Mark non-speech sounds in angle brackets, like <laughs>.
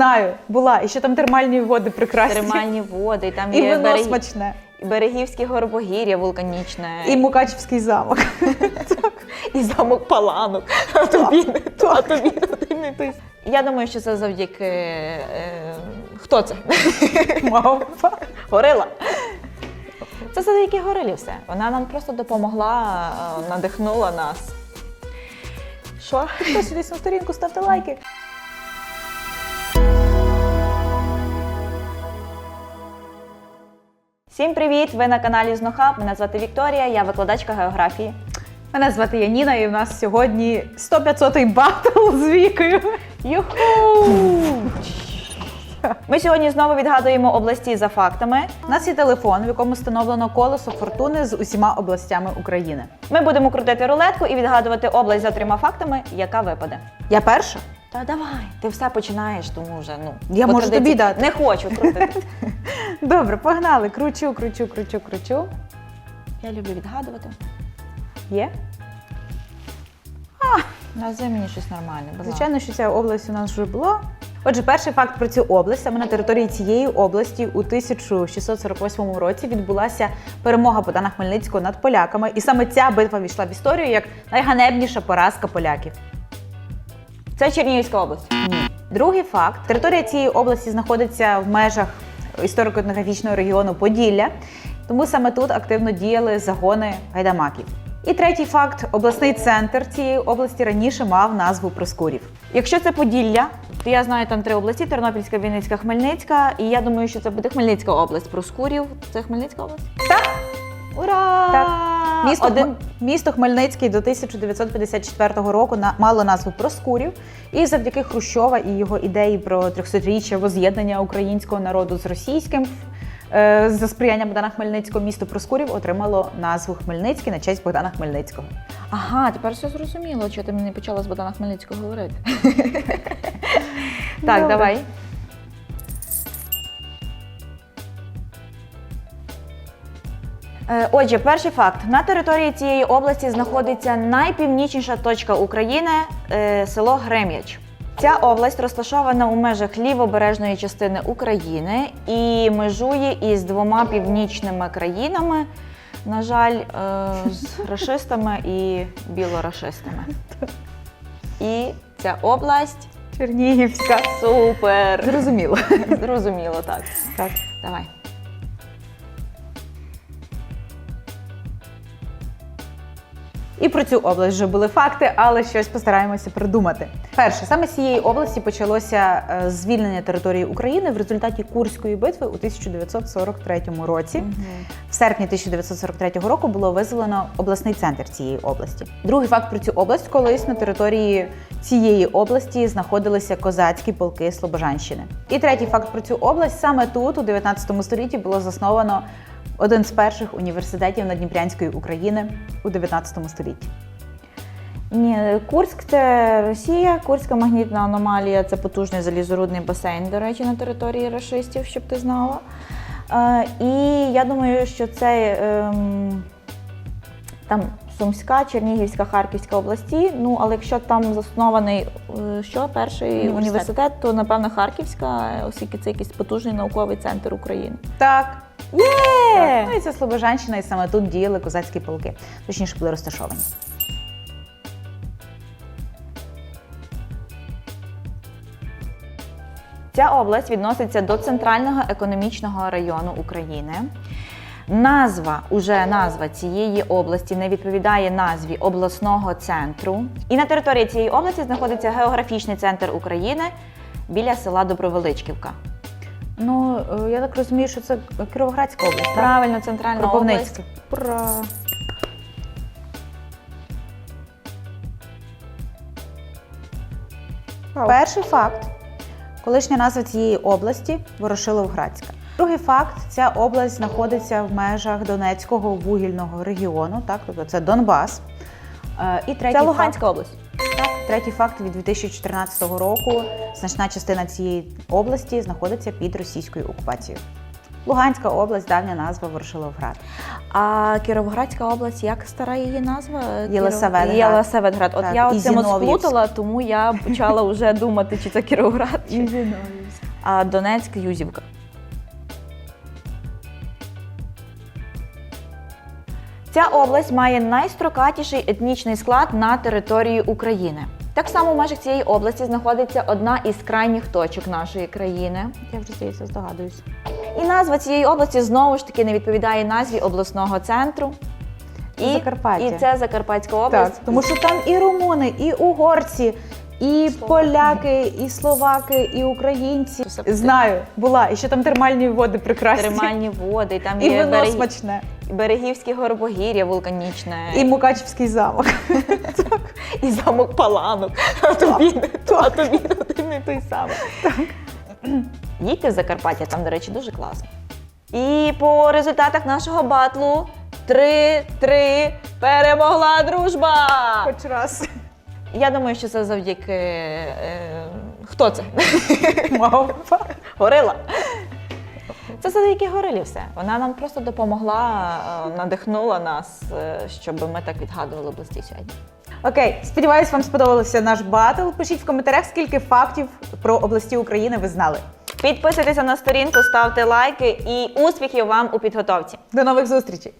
Знаю, була. І ще там термальні води прекрасні. Термальні води, і там І є вино берег... смачне. і берегівське горбогір'я вулканічне, І Мукачівський замок. <laughs> і замок Паланок. А тобі, не- тис. Я думаю, що це завдяки. Е, хто це? Мавпа. Горила. Це завдяки горилі все. Вона нам просто допомогла, е, надихнула нас. Що? Підписуйтесь на сторінку, ставте лайки. Всім привіт! Ви на каналі Знохаб. Мене звати Вікторія, я викладачка географії. Мене звати Яніна, і в нас сьогодні 100-500 батл з вікою. Юху! Ми сьогодні знову відгадуємо області за фактами. У нас є телефон, в якому встановлено колесо фортуни з усіма областями України. Ми будемо крутити рулетку і відгадувати область за трьома фактами, яка випаде. Я перша? Та давай, ти все починаєш, тому вже ну Я по можу традиції. тобі дати. Не хочу крутити. Добре, погнали. Кручу, кручу, кручу, кручу. Я люблю відгадувати. Є? Назви мені щось нормальне. будь ласка. Звичайно, що ця область у нас вже була. Отже, перший факт про цю область. Саме на території цієї області у 1648 році відбулася перемога Богдана Хмельницького над поляками. І саме ця битва війшла в історію як найганебніша поразка поляків. Це Чернігівська область. Ні. Другий факт: територія цієї області знаходиться в межах історико-етнографічного регіону Поділля, тому саме тут активно діяли загони гайдамаків. І третій факт: обласний центр цієї області раніше мав назву Проскурів. Якщо це Поділля, то я знаю там три області: Тернопільська, Вінницька, Хмельницька. І я думаю, що це буде Хмельницька область. Проскурів. Це Хмельницька область? Так, Ура! Так. місто, Один. Місто Хмельницький до 1954 року на- мало назву Проскурів, і завдяки Хрущова і його ідеї про 300-річчя воз'єднання українського народу з російським. е, За сприяння Богдана Хмельницького місто Проскурів отримало назву Хмельницький на честь Богдана Хмельницького. Ага, тепер все зрозуміло, що ти мені почала з Богдана Хмельницького говорити. так, давай. Отже, перший факт: на території цієї області знаходиться найпівнічніша точка України е, село Грем'яч. Ця область розташована у межах лівобережної частини України і межує із двома північними країнами. На жаль, е, з <laughs> рашистами і білорашистами. І ця область Чернігівська. супер. Зрозуміло. Зрозуміло, так. Так. Давай. І про цю область вже були факти, але щось постараємося придумати. Перше, саме з цієї області почалося е, звільнення території України в результаті Курської битви у 1943 році. В серпні 1943 року було визволено обласний центр цієї області. Другий факт про цю область, колись на території цієї області знаходилися козацькі полки Слобожанщини. І третій факт про цю область саме тут, у 19 столітті, було засновано один з перших університетів Надніпрянської України у 19 столітті. Ні, Курськ це Росія, Курська магнітна аномалія це потужний залізорудний басейн, до речі, на території рашистів, щоб ти знала. Е, і я думаю, що це ем, там Сумська, Чернігівська, Харківська області. Ну, але якщо там заснований е, що, перший Університет. університет, то напевно Харківська, оскільки це якийсь потужний науковий центр України. Так. Є! Ну і це Слобожанщина, і саме тут діяли козацькі полки, точніше були розташовані. Ця область відноситься до центрального економічного району України. Назва, уже назва цієї області не відповідає назві обласного центру. І на території цієї області знаходиться географічний центр України біля села Добровеличківка. Ну, е, я так розумію, що це Кіровоградська область, так? Правильно, центральна область. Кропивницька. Перший факт. Колишня назва цієї області Ворошиловградська. Другий факт: ця область знаходиться в межах Донецького вугільного регіону, так, тобто це Донбас. Е, І третій Це Луганська область. Третій факт від 2014 року. Значна частина цієї області знаходиться під російською окупацією. Луганська область, давня назва Ворошиловград. А Кіровоградська область, як стара її назва? Єлисаветград. Єлисаветград. От Так, я і цим сплутала, тому я почала вже думати, чи це Кіровоград, чи а Донецьк, Юзівка. Ця область має найстрокатіший етнічний склад на території України. Так само в межах цієї області знаходиться одна із крайніх точок нашої країни. Я вже здається, здогадуюсь. І назва цієї області знову ж таки не відповідає назві обласного центру. Це Закарпаття. І це Закарпатська область. Так, тому що там і румуни, і угорці, і поляки, і словаки, і українці. Знаю, була. І ще там термальні води прекрасні. термальні води, і там І є вино берег... смачне. берегівське горбогір'я вулканічне, І Мукачівський замок. <laughs> і замок Паланок. <laughs> А тобі не то, а тобі один не той самий. Їдьте в Закарпаття, там, до речі, дуже класно. І по результатах нашого батлу 3-3 перемогла дружба! Хоч раз. Я думаю, що це завдяки. Е, хто це? <laughs> Мавпа. Горила. Це завдяки горилі все. Вона нам просто допомогла, е, надихнула нас, е, щоб ми так відгадували області сьогодні. Окей, сподіваюсь, вам сподобався наш батл. Пишіть в коментарях, скільки фактів про області України ви знали. Підписуйтеся на сторінку, ставте лайки і успіхів вам у підготовці. До нових зустрічей!